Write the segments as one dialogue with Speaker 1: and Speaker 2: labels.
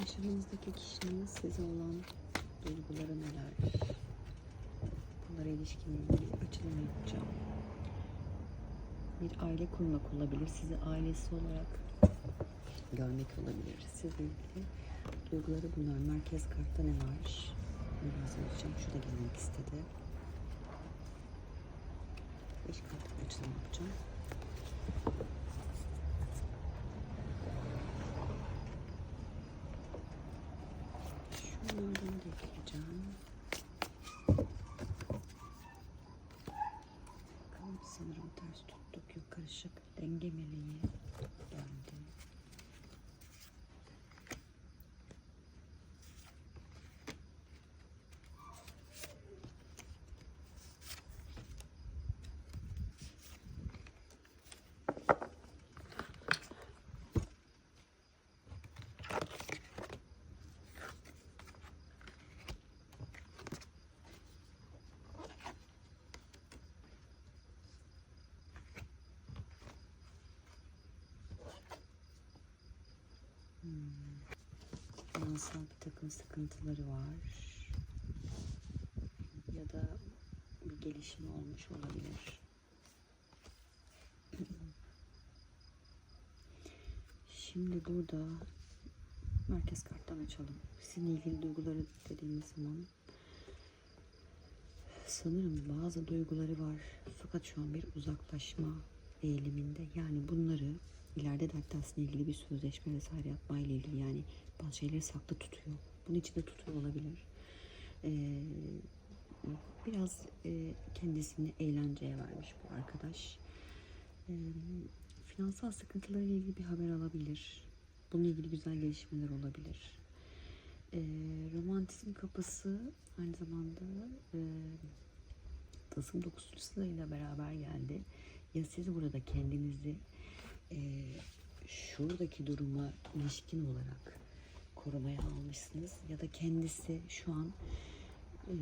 Speaker 1: Yaşamınızdaki kişinin size olan duyguları neler? Bunlara ilişkin ilgili açılım yapacağım. Bir aile kurmak olabilir. Sizi ailesi olarak görmek olabilir. Sizle ilgili duyguları bunlar. Merkez kartta ne var? Biraz açacağım. Şu da gelmek istedi. Beş kartlık açılım yapacağım. Şunlardan da ekleyeceğim. Bakalım sanırım ters tuttuk. Yok karışık. Denge meleği geldi. Finansal bir takım sıkıntıları var. Ya da bir gelişme olmuş olabilir. Şimdi burada merkez karttan açalım. Sizinle ilgili duyguları dediğimiz zaman sanırım bazı duyguları var. Fakat şu an bir uzaklaşma eğiliminde. Yani bunları ileride de hatta ilgili bir sözleşme vesaire yapmayla ilgili yani bazı şeyleri saklı tutuyor. Bunun içinde tutuyor olabilir. Ee, biraz e, kendisini eğlenceye vermiş bu arkadaş. Ee, finansal sıkıntılarıyla ilgili bir haber alabilir. Bununla ilgili güzel gelişmeler olabilir. Ee, romantizm kapısı aynı zamanda e, tılsım dokuzusu ile beraber geldi. Ya siz burada kendinizi e, şuradaki duruma ilişkin olarak korumaya almışsınız ya da kendisi şu an e,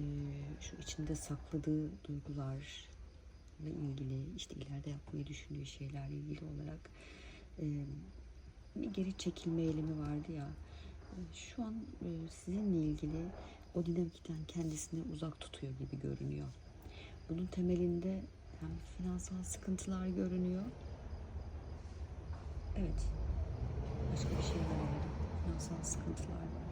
Speaker 1: şu içinde sakladığı duygular ile ilgili işte ileride yapmayı düşündüğü şeylerle ilgili olarak e, bir geri çekilme eylemi vardı ya şu an e, sizinle ilgili o dinamikten kendisini uzak tutuyor gibi görünüyor. Bunun temelinde hem finansal sıkıntılar görünüyor. Evet. Başka bir şey orada. Finansal sıkıntılar var.